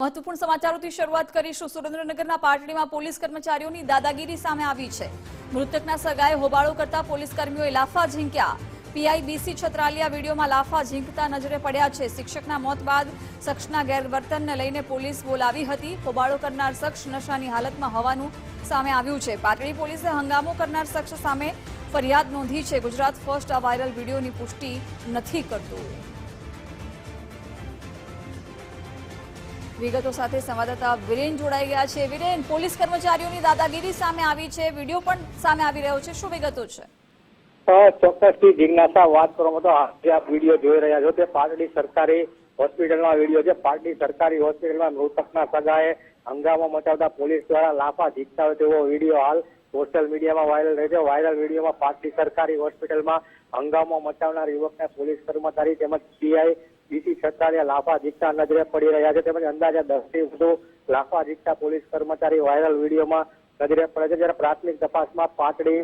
મહત્વપૂર્ણ સમાચારોથી શરૂઆત કરીશું. સુરેન્દ્રનગરના પાટડીમાં પોલીસ કર્મચારીઓની દાદાગીરી સામે આવી છે. મૃતકના સગાએ હોબાળો કરતા પોલીસ કર્મીઓએ લાફા ઝીંક્યા. પીઆઈબીસી છત્રાલિયા વિડીયોમાં લાફા ઝીંકતા નજરે પડ્યા છે. શિક્ષકના મોત બાદ શખ્સના ગેરવર્તનને લઈને પોલીસ બોલાવી હતી. હોબાળો કરનાર શખ્સ નશાની હાલતમાં હોવાનું સામે આવ્યું છે. પાટડી પોલીસે હંગામો કરનાર શખ્સ સામે ફરિયાદ નોંધી છે. ગુજરાત ફર્સ્ટ આ વાયરલ વિડીયોની પુષ્ટિ નથી કરતું. વિગતો સાથે સંવાદદાતા વિરેન જોડાઈ ગયા છે. વિરેન, પોલીસ કર્મચારીઓની દાદાગીરી સામે આવી છે. વીડિયો પણ સામે આવી રહ્યો છે. શું વિગતો છે? ચોક્કસથી જિજ્ઞાસા વાત કરવામાં તો આજે આપ વીડિયો જોઈ રહ્યા છો. તે પાટડી સરકારી હોસ્પિટલનો વીડિયો છે. પાટડી સરકારી હોસ્પિટલમાં મૃતકના સગાએ હંગામો મચાવતા પોલીસ દ્વારા લાફા ઝીકતા હોય તેવો વીડિયો હાલ સોશિયલ મીડિયામાં વાયરલ રહ્યો છે. વાયરલ વિડીયોમાં પાટડી સરકારી હોસ્પિટલમાં હંગામો મચાવનાર યુવકને પોલીસ કર્મચારી તેમજ પીઆઈ બીસી છત્રાલિયા લાફા ઝીકતા નજરે પડી રહ્યા છે. તેમજ અંદાજે દસથી વધુ લાફા ઝીકતા પોલીસ કર્મચારી વાયરલ વિડીયોમાં નજરે પડે છે. જ્યારે પ્રાથમિક તપાસમાં પાટડી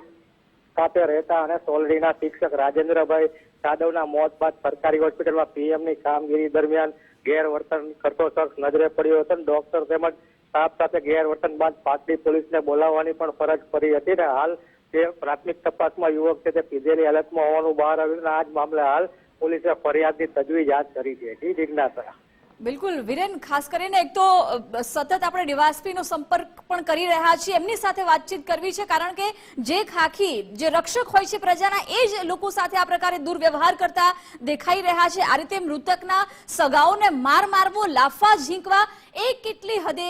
ખાતે રહેતા અને સોલરીના શિક્ષક રાજેન્દ્રભાઈ જાદવના મોત બાદ સરકારી હોસ્પિટલમાં પીએમની કામગીરી દરમિયાન ગેરવર્તન કરતો શખ્સ નજરે પડ્યો હતો. ડોક્ટર તેમજ સ્ટાફ સાથે ગેરવર્તન બાદ પાટડી પોલીસને બોલાવવાની પણ ફરજ પડી હતી અને હાલ જે પ્રાથમિક તપાસમાં યુવક છે તે પીધેલી હાલતમાં હોવાનું બહાર આવ્યું અને આ જ મામલે હાલ પોલીસે ફરિયાદની તજવીજ હાથ ધરી છે. એટલી જિજ્ઞાસા. બિલકુલ. વિરેન, ખાસ કરીને એક તો સતત આપણે ડીવાયએસપીનો સંપર્ક પણ કરી રહ્યા છીએ. એમની સાથે વાતચીત કરવી છે, કારણ કે જે ખાખી, જે રક્ષક હોય છે પ્રજાના, એ જ લોકો સાથે આ પ્રકારે દુર્વ્યવહાર કરતા દેખાઈ રહ્યા છે. આ રીતે મૃતકના સગાઓને માર મારવો, લાફા ઝીંકવા એ કેટલી હદે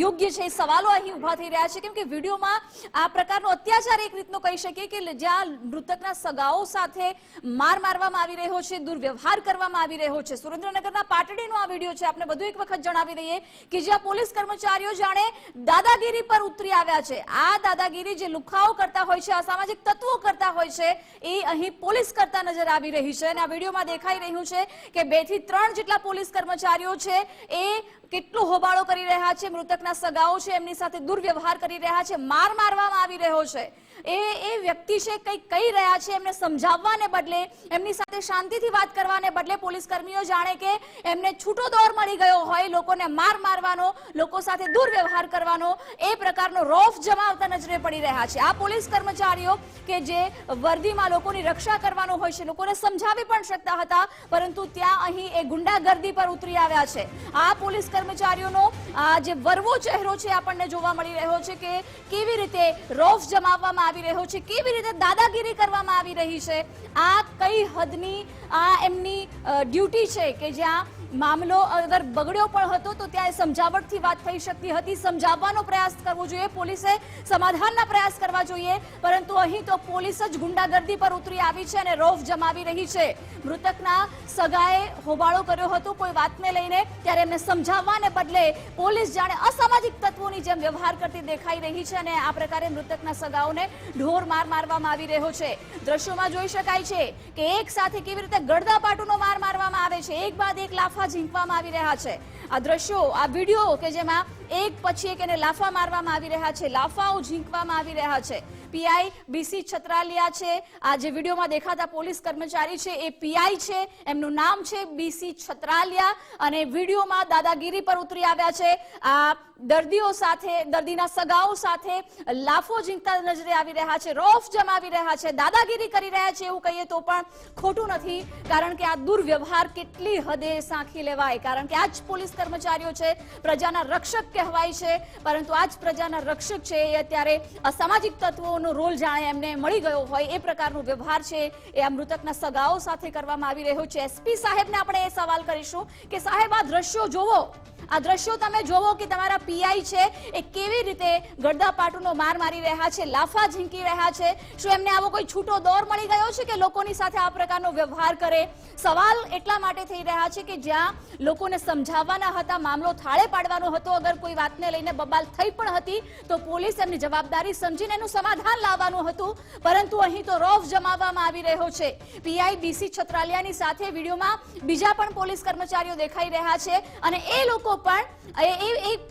યોગ્ય છે સવાલો અહીં ઊભા થઈ રહ્યા છે. કેમ કે વિડીયોમાં આ પ્રકારનો અત્યાચાર એક રીતનો કહી શકીએ કે જ્યાં મૃતકના સગાઓ સાથે માર મારવામાં આવી રહ્યો છે, દુર્વ્યવહાર કરવામાં આવી રહ્યો છે. સુરેન્દ્રનગરના પાટડીનો આ વીડિયો છે. આપણે બધું એક વખત જણાવી દઈએ કે જ્યાં પોલીસ કર્મચારીઓ જાણે દાદાગીરી પર ઉતરી આવ્યા છે. આ દાદાગીરી જે લુખાઓ કરતા હોય છે અસામાજિક તત્વો કરતા હોય છે, એ અહીં પોલીસ કરતા નજર આવી રહી છે. અને આ વિડીયોમાં દેખાઈ રહ્યું છે કે બેથી ત્રણ જેટલા પોલીસ કર્મચારીઓ છે, એ કેટલો હોબાળો કરી રહ્યા છે, મૃતકના સગાઓ છે, એમની સાથે દુર્વ્યવહાર કરી રહ્યા છે, માર મારવામાં આવી રહ્યો છે. એ એ વ્યક્તિ છે કંઈક કહી રહ્યા છે, એમને સમજાવવાને બદલે, એમની સાથે શાંતિથી વાત કરવાને બદલે પોલીસ કર્મીઓ જાણે કે એમને છૂટો દોર મળી ગયો હોય, લોકોને માર મારવાનો, લોકો સાથે દુર્વ્યવહાર કરવાનો, એ પ્રકારનો રોફ જમાવતા નજરે પડી રહ્યા છે. આ પોલીસ કર્મચારીઓ કે જે વર્દીમાં લોકોની રક્ષા કરવાનો હોય છે, લોકોને સમજાવી પણ શકતા હતા, પરંતુ ત્યાં અહીં એ ગુંડાગર્દી પર ઉતરી આવ્યા છે. આ પોલીસ કર્મચારીઓનો આ જે વરવો ચહેરો છે આપણને જોવા મળી રહ્યો છે કે કેવી રીતે રોફ જમાવવામાં આવી રહ્યો છે, કેવી રીતે દાદાગીરી કરવામાં આવી રહી છે, આ કઈ હદની, આ એમની ડ્યુટી છે કે જ્યાં મામલો અગર બગડ્યો પણ હતો તો ત્યાં સમજાવટથી વાત થઈ શકતી હતી. સમજાવવાનો પ્રયાસ કરવો જોઈએ. પોલીસે સમાધાનના પ્રયાસ કરવા જોઈએ. પરંતુ અહીં તો પોલીસ જ ગુંડાગર્દી પર ઉતરી આવી છે અને રોફ જમાવી રહી છે. મૃતકના સગાએ હોબાળો કર્યો હતો. કોઈ વાતને લઈને ત્યારે એમને સમજાવવાને બદલે પોલીસ જાણે અસામાજિક તત્વોની જેમ વ્યવહાર કરતી દેખાઈ રહી છે અને આ પ્રકારે મૃતકના સગાઓને ઢોર માર મારવામાં આવી રહ્યો છે. દ્રશ્યોમાં જોઈ શકાય છે કે એક સાથે કેવી રીતે ગળદાપાટુનો માર મારવામાં આવે છે. એક બાદ એક લાફા ઝીંકવામાં આવી રહ્યા છે. આ દ્રશ્યો, આ વીડિયો કે જેમાં એક પછી એક એને લાફા મારવામાં આવી રહ્યા છે, લાફાઓ ઝીંકવામાં આવી રહ્યા છે. પીઆઈ બીસી છત્રાલિયા છે. આ જે વિડીયોમાં દેખાતા પોલીસ કર્મચારી છે, એ પીઆઈ છે. એમનું નામ છે બીસી છત્રાલિયા અને વિડીયોમાં દાદાગીરી પર ઉતરી આવ્યા છે. આ દર્દીઓ સાથે, દર્દીના સગાઓ સાથે લાફો ઝીંકતા નજરે આવી રહ્યા છે, રોફ જમાવી રહ્યા છે, દાદાગીરી કરી રહ્યા છે એવું કહીએ તો પણ ખોટું નથી, કારણ કે આ દુર્વ્યવહાર કેટલી હદે સાંખી લેવાય. કારણ કે આ જ પોલીસ કર્મચારીઓ છે, પ્રજાના રક્ષક કહેવાય છે, પરંતુ આ જ પ્રજાના રક્ષક છે એ અત્યારે અસામાજિક તત્વોનો રોલ જાણે એમને મળી ગયો હોય એ પ્રકારનો વ્યવહાર છે એ આ મૃતકના સગાઓ સાથે કરવામાં આવી રહ્યો છે. એસપી સાહેબને આપણે એ સવાલ કરીશું કે સાહેબ, આ દ્રશ્યો જોવો આ દ્રશ્યો તમે જોવો કે તમારા પીઆઈ છે એ કેવી રીતે ગડદાપાટુનો માર મારી રહ્યા છે, લાફા ઝીંકી રહ્યા છે. શું એમને આવો કોઈ છૂટો દોર મળી ગયો છે કે લોકોની સાથે આ પ્રકારનો વ્યવહાર કરે? સવાલ એટલા માટે થઈ રહ્યા છે કે જ્યાં લોકોને સમજાવવાના હતા, મામલો થાળે પાડવાનો હતો, અગર કોઈ વાતને લઈને બબાલ થઈ પણ હતી, તો પોલીસ એમની જવાબદારી સમજીને એનું સમાધાન લાવવાનું હતું, પરંતુ અહીં તો રોફ જમાવવામાં આવી રહ્યો છે. પીઆઈ બીસી છત્રાલિયાની સાથે વિડીયોમાં બીજા પણ પોલીસ કર્મચારીઓ દેખાઈ રહ્યા છે અને એ લોકો પણ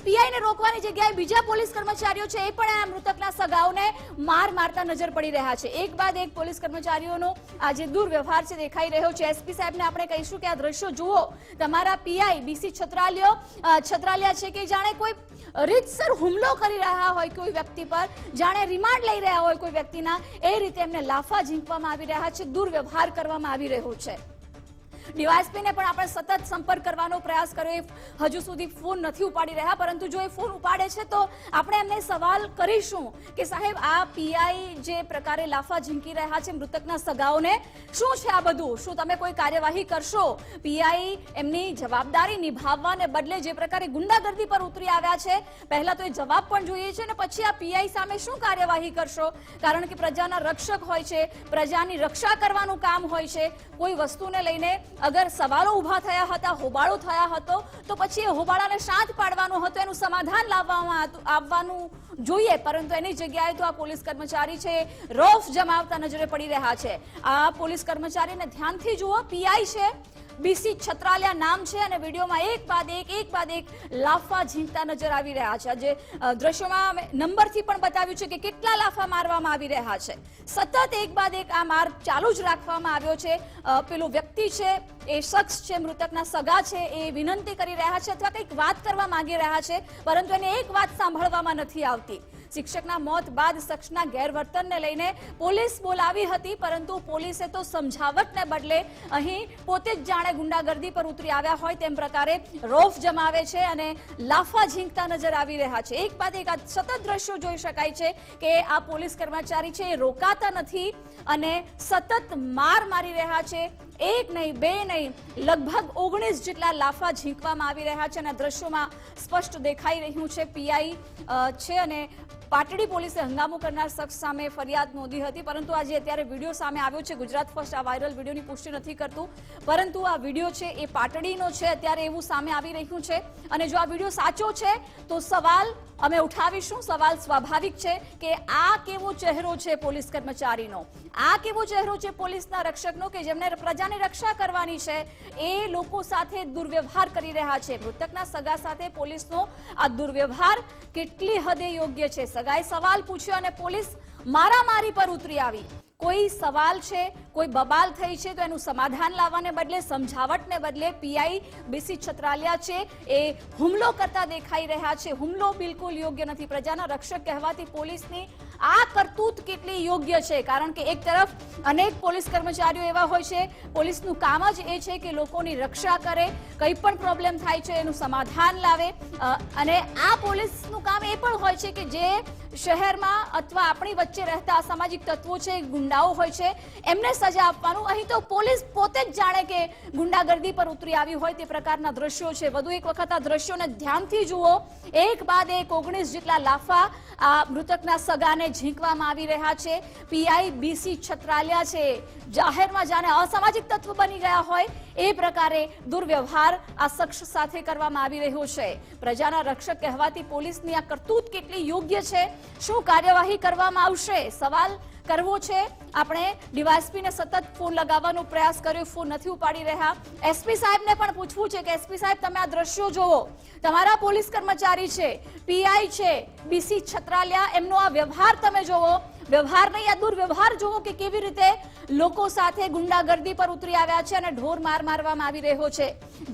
પીઆઈને રોકવાની જગ્યાએ બીજા પોલીસ કર્મચારીઓ છે, એ પણ આ મૃતકના સગાઓને માર મારતા નજર પડી રહ્યા છે. એક બાદ એક પોલીસ કર્મચારીઓનો આ જે દુર્વ્યવહાર છે, દેખાઈ રહ્યો છે. એસપી સાહેબને આપણે કહીશું કે આ દ્રશ્યો જુઓ. તમારા પીઆઈ બીસી છત્રાલિયો છત્રાલિયા છે કે જાણે કોઈ રીતસર હુમલો કરી રહ્યા હોય કોઈ વ્યક્તિ પર, જાણે રિમાન્ડ લઈ રહ્યા હોય કોઈ વ્યક્તિના, એ રીતે એમને લાફા ઝીંકવામાં આવી રહ્યા છે, દુર્વ્યવહાર કરવામાં આવી રહ્યો છે. ડીવાયસપીને પણ આપણે સતત સંપર્ક કરવાનો પ્રયાસ કર્યો. એ હજુ સુધી ફોન નથી ઉપાડી રહ્યા, પરંતુ જો એ ફોન ઉપાડે છે, તો આપણે એમને સવાલ કરીશું કે સાહેબ, આ પીઆઈ જે પ્રકારે લાફા ઝીંકી રહ્યા છે, મૃતકના સગાઓને શું છે આ બધું? શું તમે કોઈ કાર્યવાહી કરશો? પીઆઈ એમની જવાબદારી નિભાવવાને બદલે જે પ્રકારે ગુંડાગર્દી પર ઉતરી આવ્યા છે, પહેલા તો એ જવાબ પણ જોઈએ છે ને પછી આ પીઆઈ સામે શું કાર્યવાહી કરશો? કારણ કે પ્રજાના રક્ષક હોય છે, પ્રજાની રક્ષા કરવાનું કામ હોય છે. કોઈ વસ્તુને લઈને અગર સવાલો ઊભા થયા હતા, હોબાળો થયા હતો, તો પછી એ હોબાળાને શાંત પાડવાનો હતો, એનું સમાધાન લાવવામાં આવવાનું જોઈએ. પરંતુ એની જગ્યાએ તો આ પોલીસ કર્મચારી છે, રોફ જમાવતા નજરે પડી રહ્યા છે. આ પોલીસ કર્મચારીને ધ્યાનથી જુઓ, પીઆઈ છે. બીસી છત્રાલિયા નામ છે અને વિડીયોમાં એક બાદ એક એક બાદ એક લાફા ઝીંકતા નજર આવી રહ્યા છે. આજે દ્રશ્યમાં નંબરથી પણ બતાવ્યું છે કે કેટલા લાફા મારવામાં આવી રહ્યા છે. સતત એક બાદ એક આ માર ચાલુ જ રાખવામાં આવ્યો છે. પેલો વ્યક્તિ છે, એ શખ્સ છે, મૃતકના સગા છે, એ વિનંતી કરી રહ્યા છે અથવા કંઈક વાત કરવા માંગી રહ્યા છે, પરંતુ એને એક વાત સાંભળવામાં નથી આવતી. શિક્ષકના મોત બાદ શખ્સના ગેરવર્તનને લઈને પોલીસ બોલાવી હતી, પરંતુ પોલીસે તો સમજાવટને બદલે અહીં પોતે જ જાણે ગુંડાગર્દી પર ઉતરી આવ્યા હોય તેમ પ્રકારે રોફ જમાવે છે અને લાફા ઝીંકતા નજર આવી રહ્યા છે. એક બાદ એક સતત દ્રશ્યો જોઈ શકાય છે કે આ પોલીસ કર્મચારી છે એ રોકાતા નથી અને સતત માર મારી રહ્યા છે. એક નહીં, બે નહીં, લગભગ ઓગણીસ જેટલા લાફા ઝીંકવામાં આવી રહ્યા છે અને દ્રશ્યોમાં સ્પષ્ટ દેખાઈ રહ્યું છે. પીઆઈ છે અને પાટડી પોલીસે હંગામો કરનાર શખ્સ સામે ફરિયાદ નોંધી હતી. પરંતુ આજે અત્યારે વીડિયો સામે આવ્યો છે. ગુજરાત ફર્સ્ટ આ વાયરલ વિડીયોની પુષ્ટિ નથી કરતું. પરંતુ આ વીડિયો છે એ પાટડીનો છે. અત્યારે એવું સામે આવી રહ્યું છે. અને જો આ વીડિયો સાચો છે, તો સવાલ અમે ઉઠાવીશું. સવાલ સ્વાભાવિક છે કે આ કેવો ચહેરો છે પોલીસ કર્મચારીનો? આ કેવો ચહેરો છે પોલીસના રક્ષકનો કે જેમને પ્રજાની રક્ષા કરવાની છે? એ લોકો સાથે દુર્વ્યવહાર કરી રહ્યા છે. મૃતકના સગા સાથે પોલીસનો આ દુર્વ્યવહાર કેટલી હદે યોગ્ય છે? સગાએ સવાલ પૂછ્યો અને પોલીસ મારામારી પર ઉતરી આવી. કોઈ સવાલ છે, કોઈ બબાલ થઈ છે, તો એનું સમાધાન લાવવાને બદલે, સમજાવટને બદલે પીઆઈ બીસી છત્રાલિયા છે, એ હુમલો કરતા દેખાઈ રહ્યા છે. હુમલો બિલકુલ યોગ્ય નથી. પ્રજાના રક્ષક કહેવાતી પોલીસની આ કરતૂત કેટલી યોગ્ય છે? કારણ કે એક તરફ અનેક પોલીસ કર્મચારીઓ એવા હોય છે, પોલીસનું કામ જ એ છે કે લોકોની રક્ષા કરે, કંઈ પણ પ્રોબ્લેમ થાય છે, એનું સમાધાન લાવે. અને આ પોલીસનું કામ એ પણ હોય છે કે જે શહેરમાં અથવા આપણી વચ્ચે રહેતા અસામાજિક તત્વો છે, ગુંડાઓ હોય છે, એમને સજા આપવાનું. અહીં તો પોલીસ પોતે જ જાણે કે ગુંડાગર્દી પર ઉતરી આવી હોય તે પ્રકારના દ્રશ્યો છે. વધુ એક વખત આ દ્રશ્યોને ધ્યાનથી જુઓ. એક બાદ એક ઓગણીસ જેટલા લાફા આ મૃતકના સગાને ઝીંકવામાં આવી રહ્યા છે. પીઆઈ બીસી છત્રાલિયા છે. જાહેરમાં જાણે અસામાજિક તત્વ બની ગયા હોય એ પ્રકારે દુર્વ્યવહાર આ શખ્સ સાથે કરવામાં આવી રહ્યો છે. પ્રજાના રક્ષક કહેવાતી પોલીસની આ કરતૂત કેટલી યોગ્ય છે શું કાર્યવાહી કરવામાં આવશે? સવાલ કરવો છે, આપણે ડીવાયસપીને સતત ફોન લગાવવાનો પ્રયાસ કર્યો, ફોન નથી ઉપાડી રહ્યા. એસપી સાહેબને પણ પૂછવું છે કે, એસપી સાહેબ, તમે આ દ્રશ્યો જોવો તમારા પોલીસ કર્મચારી છે, પીઆઈ છે, બીસી છત્રાલિયા, એમનો આ વ્યવહાર તમે જોવો વ્યવહાર નહીં આ દુર્વ્યવહાર જોવો કે કેવી રીતે લોકો સાથે ગુંડાગર્દી પર ઉતરી આવ્યા છે અને ઢોર માર મારવામાં આવી રહ્યો છે.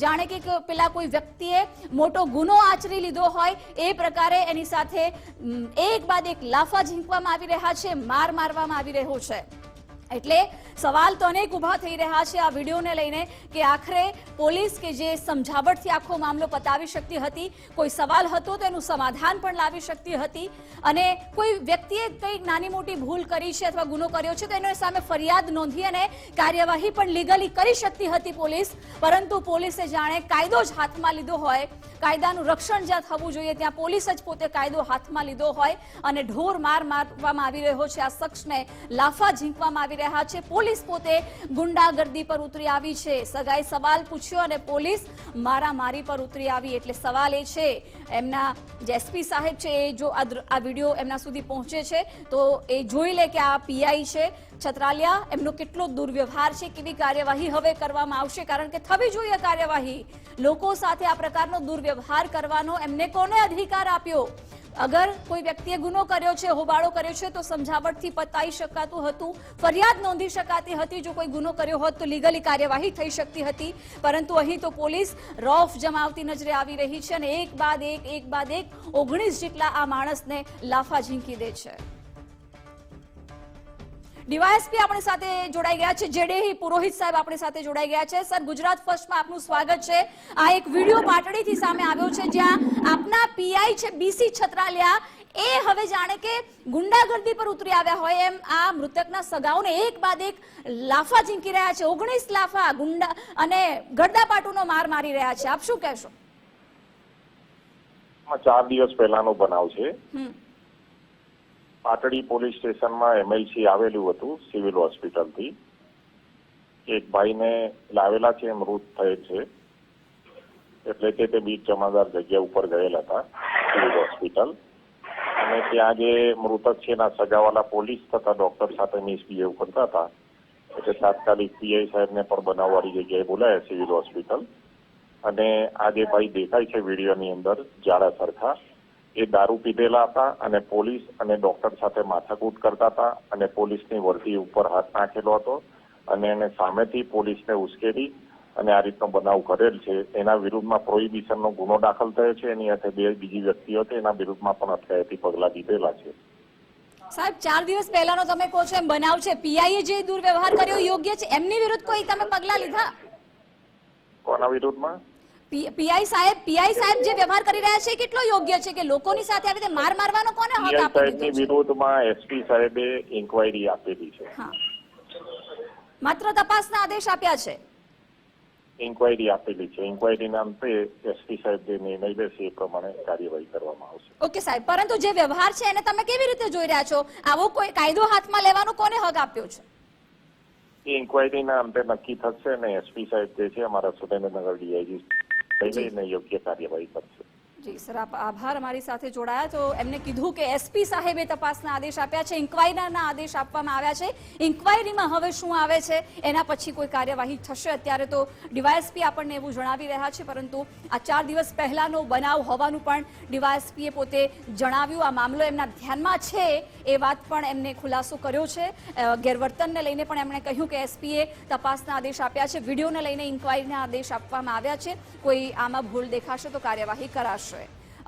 જાણે કે પેલા કોઈ વ્યક્તિએ મોટો ગુનો આચરી લીધો હોય એ પ્રકારે એની સાથે એક બાદ એક લાફા ઝીંકવામાં આવી રહ્યા છે, માર મારવામાં આવી રહ્યો છે. એટલે સવાલ તો અનેક ઊભા થઈ રહ્યા છે આ વિડીયોને લઈને કે આખરે પોલીસ કે જે સમજાવટથી આખો મામલો પતાવી શકતી હતી, કોઈ સવાલ હતો તો એનું સમાધાન પણ લાવી શકતી હતી અને કોઈ વ્યક્તિએ કંઈક નાની મોટી ભૂલ કરી છે અથવા ગુનો કર્યો છે તો એની સામે ફરિયાદ નોંધી અને કાર્યવાહી પણ લીગલી કરી શકતી હતી પોલીસ. પરંતુ પોલીસે જાણે કાયદો જ હાથમાં લીધો હોય, કાયદાનું રક્ષણ જ્યાં થવું જોઈએ ત્યાં પોલીસ જ પોતે કાયદો હાથમાં લીધો હોય અને ઢોર માર મારવામાં આવી રહ્યો છે. આ શખ્સને લાફા ઝીંકવામાં આવી રહ્યા છે. પોલીસ પોતે ગુંડાગર્દી પર ઉતરી આવી છે. સગાએ સવાલ પૂછ્યો અને પોલીસ મારામારી પર ઉતરી આવી. એટલે સવાલ એ છે, એમના જે એસપી સાહેબ છે એ જો આ વીડિયો એમના સુધી પહોંચે છે, તો એ જોઈ લે કે આ પીઆઈ છે. છત્રાલિયા, એમનો કેટલો દુર્વ્યવહાર છે, કેવી કાર્યવાહી હવે કરવામાં આવશે? કારણ કે થવી જોઈએ કાર્યવાહી. લોકો સાથે આ પ્રકારનો દુર્વ્યવહાર કરવાનો એમને કોને અધિકાર આપ્યો? અગર કોઈ વ્યક્તિએ ગુનો કર્યો છે, હોબાળો કર્યો છે, તો સમજાવટથી પતાવી શકાતું હતું, ફરિયાદ નોંધી શકાતી હતી. જો કોઈ ગુનો કર્યો હોત તો લીગલી કાર્યવાહી થઈ શકતી હતી. પરંતુ અહીં તો પોલીસ રોફ જમાવતી નજરે આવી રહી છે અને એક બાદ એક એક બાદ એક ઓગણીસ જેટલા આ માણસને લાફા ઝીંકી દે છે. ડીવાયએસપી આપણી સાથે જોડાઈ ગયા છે. જેડેહી પુરોહિત સાહેબ આપણી સાથે જોડાઈ ગયા છે. સર ગુજરાત ફર્સ્ટમાં આપનું સ્વાગત છે. આ એક વીડિયો પાટડીથી સામે આવ્યો છે જ્યાં આપના પીઆઈ છે બીસી છત્રાલિયા. એ હવે જાણે કે ગુંડાગર્દી પર ઉતરી આવ્યા હોય એમ આ મૃતકના સગાઓને એક બાદ એક લાફા ઝીંકી રહ્યા છે. ઓગણીસ લાફા ગુંડા અને ગડદાપાટુનો માર મારી રહ્યા છે. આપ શું કહેશો? ચાર દિવસ પહેલાનો બનાવ છે. પાટડી પોલીસ સ્ટેશનમાં એમએલસી આવેલું હતું, સિવિલ હોસ્પિટલથી. એક ભાઈને લાવેલા છે, મૃત થયેલ છે. એટલે કે તે બીજ જમાદાર જગ્યા ઉપર ગયેલા હતા, સિવિલ હોસ્પિટલ. અને ત્યાં જે મૃતક છે, એના સગાવાલા પોલીસ તથા ડોક્ટર સાથે મિસબિહેવ કરતા હતા. એટલે તાત્કાલિક પીઆઈ સાહેબને પણ બનાવવાળી જગ્યાએ બોલાયા સિવિલ હોસ્પિટલ. અને આ જે ભાઈ દેખાય છે, વિડીયોની અંદર, જાડા સરખા એ દારૂ પીધેલા હતા અને પોલીસ અને ડોક્ટર સાથે માથાકૂટ કરતા હતા અને પોલીસની વર્દી ઉપર હાથ નાખેલો હતો અને એને સામેથી પોલીસને ઉશ્કેરી અને આ રીતનો બનાવ કરેલ છે. એના વિરુદ્ધમાં પ્રોહિબિશનનો ગુનો દાખલ થયો છે. એની સાથે બે બીજી વ્યક્તિઓ હતી એના વિરુદ્ધમાં પણ અટકાયતી પગલાં લીધેલા છે. સાહેબ ચાર દિવસ પહેલાનો તમે કહો છો એમ બનાવ છે. પીઆઈએ જે દુર્વ્યવહાર કર્યો યોગ્ય છે? એમની વિરુદ્ધ કોઈ તમે પગલાં લીધા? કોના વિરુદ્ધમાં? પીઆઈ સાહેબ પીઆઈ સાહેબ જે વ્યવહાર કરી રહ્યા છે કેટલો યોગ્ય છે કે લોકોની સાથે આવી રીતે માર મારવાનો કોને હક આપી દીધો છે? વિરુદ્ધમાં એસપી સાહેબે ઇન્કવાયરી આપેલી છે. માત્ર તપાસના આદેશ આપ્યા છે? ઇન્કવાયરી આપેલી છે. ઇન્કવાયરીના પે એસપી સાહેબ જે નિર્ણય લેશે એ પ્રમાણે કાર્યવાહી કરવામાં આવશે. ઓકે સાહેબ પરંતુ જે વ્યવહાર છે એને તમે કેવી રીતે જોઈ રહ્યા છો? આવો કોઈ કાયદો હાથમાં લેવાનો કોને હક આપ્યો છે? એ ઇન્કવાયરીના અંતે નક્કી થશે અને એસપી સાહેબ જે છે અમારા સુરેન્દ્રનગર ડીઆઈજી લઈને યોગ્ય કાર્યવાહી કરશે જી, સર, આપ આભાર અમારી સાથે જોડાયા. તો એમને કીધું કે એસપી સાહેબે તપાસના આદેશ આપ્યા છે, ઇન્ક્વાયરીના આદેશ આપવામાં આવ્યા છે. ઇન્ક્વાયરીમાં હવે શું આવે છે, એના પછી કોઈ કાર્યવાહી થશે? અત્યારે તો ડીવાયએસપી આપણને એવું જણાવી રહ્યા છે, પરંતુ આ ચાર દિવસ પહેલાનો બનાવ હોવાનું પણ ડીવાયએસપીએ પોતે જણાવ્યું. આ મામલો એમના ધ્યાનમાં છે એ વાત પણ એમને ખુલાસો કર્યો છે. ગેરવર્તનને લઈને પણ એમણે કહ્યું કે એસપીએ તપાસના આદેશ આપ્યા છે. વિડીયોને લઈને ઇન્ક્વાયરીના આદેશ આપવામાં આવ્યા છે. કોઈ આમાં ભૂલ દેખાશે તો કાર્યવાહી કરાશે.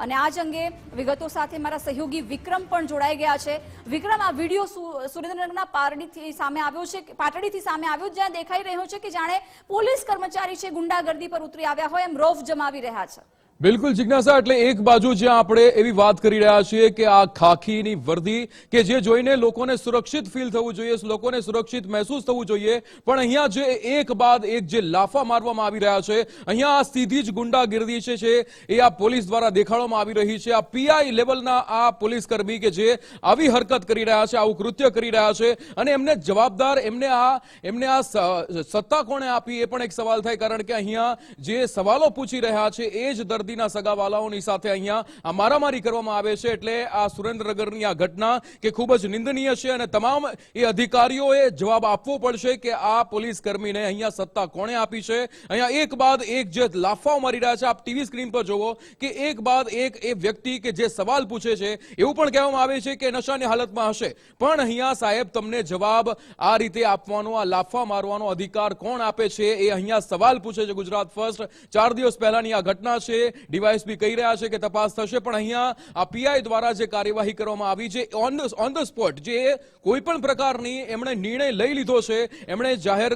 અને આ જ અંગે વિગતો સાથે મારા સહયોગી વિક્રમ પણ જોડાઈ ગયા છે. વિક્રમ, આ વીડિયો સુરેન્દ્રનગરના પારડીથી સામે આવ્યો છે પાટડીથી સામે આવ્યો જ્યાં દેખાઈ રહ્યો છે કે જાણે પોલીસ કર્મચારી છે ગુંડાગર્દી પર ઉતરી આવ્યા હોય એમ રોફ જમાવી રહ્યા છે. બિલકુલ જિજ્ઞાસા, એટલે એક બાજુ જ્યાં આપણે એવી વાત કરી રહ્યા છીએ કે આ ખાખીની વર્દી કે જે જોઈને લોકોને સુરક્ષિત ફીલ થવું જોઈએ, લોકોને સુરક્ષિત મહેસૂસ થવું જોઈએ, પણ અહીંયા જે એક બાદ એક જે લાફા મારવામાં આવી રહ્યા છે, અહીંયા આ સીધી જ ગુંડાગીર્દી છે, એ આ પોલીસ દ્વારા દેખાડવામાં આવી રહી છે. આ પીઆઈ લેવલના આ પોલીસ કર્મી કે જે આવી હરકત કરી રહ્યા છે, આવું કૃત્ય કરી રહ્યા છે, અને એમને જવાબદાર, એમને આ એમને આ સત્તા કોણે આપી, એ પણ એક સવાલ થાય, કારણ કે અહીંયા જે સવાલો પૂછી રહ્યા છે, એ જ દર્દીના સગાવાલાઓની સાથે અહીંયા મારામારી કરવામાં આવે છે એટલે આ સુરેન્દ્રનગરની આ ઘટના કે ખૂબ જ નિંદનીય છે અને તમામ એ અધિકારીઓએ જવાબ આપવો પડશે કે આ પોલીસ કર્મીને અહીંયા સત્તા કોણે આપી છે? અહીંયા એક બાદ એક જે લાફાઓ મારી રહ્યા છે, આપ ટીવી સ્ક્રીન પર જોવો કે એક બાદ એક એ વ્યક્તિ કે જે સવાલ પૂછે છે, એવું પણ કહેવામાં આવે છે કે નશાની હાલતમાં હશે. પણ અહીંયા સાહેબ તમને જવાબ આ રીતે આપવાનો, આ લાફા મારવાનો અધિકાર કોણ આપે છે એ અહીંયા સવાલ પૂછે છે ગુજરાત ફર્સ્ટ. ચાર દિવસ પહેલાની આ ઘટના છે ડીવાયએસપી કહી રહ્યા છે કે તપાસ થશે પણ અહીંયા આ પીઆઈ દ્વારા જે કાર્યવાહી કરવામાં આવી છે on the on the spot જે કોઈ પણ પ્રકારની એમણે નિર્ણય લઈ લીધો છે એમણે જાહેર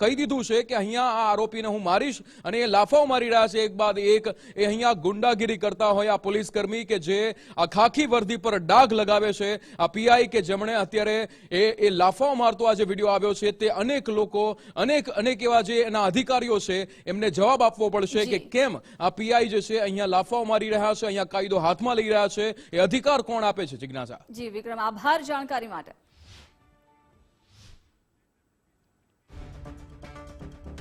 કહી દીધું છે કે અહીંયા આ આરોપીને હું મારીશ અને એ લાફાઓ મારી રહ્યા છે. એક બાદ એક એ અહીંયા ગુંડાગીરી કરતા હોય આ પોલીસકર્મી કે જે આ ખાખી વર્દી પર ડાઘ લગાવે છે. આ પીઆઈ કે જેમણે અત્યારે એ એ લાફાઓ મારતો આ જે વીડિયો આવ્યો છે તે અનેક લોકો અનેક અનેક એવા જે એના અધિકારીઓ છે એમને જવાબ આપવો પડશે કે કેમ આ પીઆઈ જે છે, અહીંયા લાફાઓ મારી રહ્યા છે, અહીંયા કાયદો હાથમાં લઈ રહ્યા છે, એ અધિકાર કોણ આપે છે, જિજ્ઞાસા? જી, વિક્રમ, આભાર જાણકારી માટે.